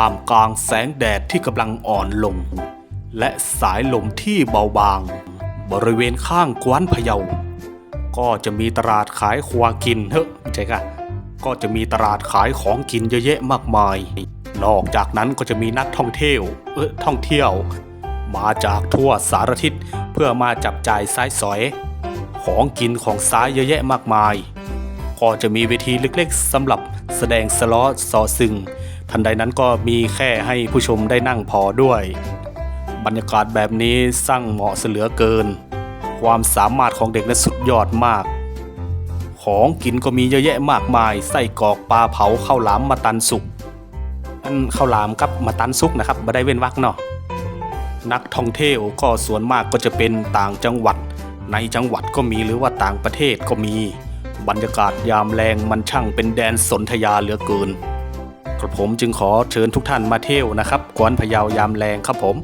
ท่ามกลางแสงแดดที่กำลังอ่อนลง และสายลมที่เบาบาง บริเวณข้างกวนพะเยา ก็จะมีตลาดขายควากินเฮ้ยไม่ใช่ค่ะก็จะมีตลาดขายของกินเยอะแยะมากมาย นอกจากนั้นก็จะมีนักท่องเที่ยวเออท่องเที่ยว มาจากทั่วสารทิศเพื่อมาจับจ่ายซ้ายสอย ของกินของซ้ายเยอะแยะมากมาย ก็จะมีเวทีเล็กๆสำหรับแสดงสล้อซอซึง ทันใดนั้นก็มีแค่ให้ผู้ชมได้นั่งพอด้วย บรรยากาศแบบนี้สร้างเหมาะเสลือเกิน ความสามารถของเด็กนั้นสุดยอดมาก ของกินก็มีเยอะแยะมากมาย ไส้กรอกปลาเผาข้าวหลามมาตันสุกอันข้าวหลามกับมาตันสุกนะครับบ่ได้เว้นวรรคเนาะนักท่องเที่ยวก็ส่วนมากก็จะเป็นต่างจังหวัด ในจังหวัดก็มีหรือว่าต่างประเทศก็มี บรรยากาศยามแรงมันช่างเป็นแดนสนธยาเหลือเกิน กระผมจึงขอเชิญทุกท่านมาเที่ยวนะครับกวนพะเยายามแรงครับผม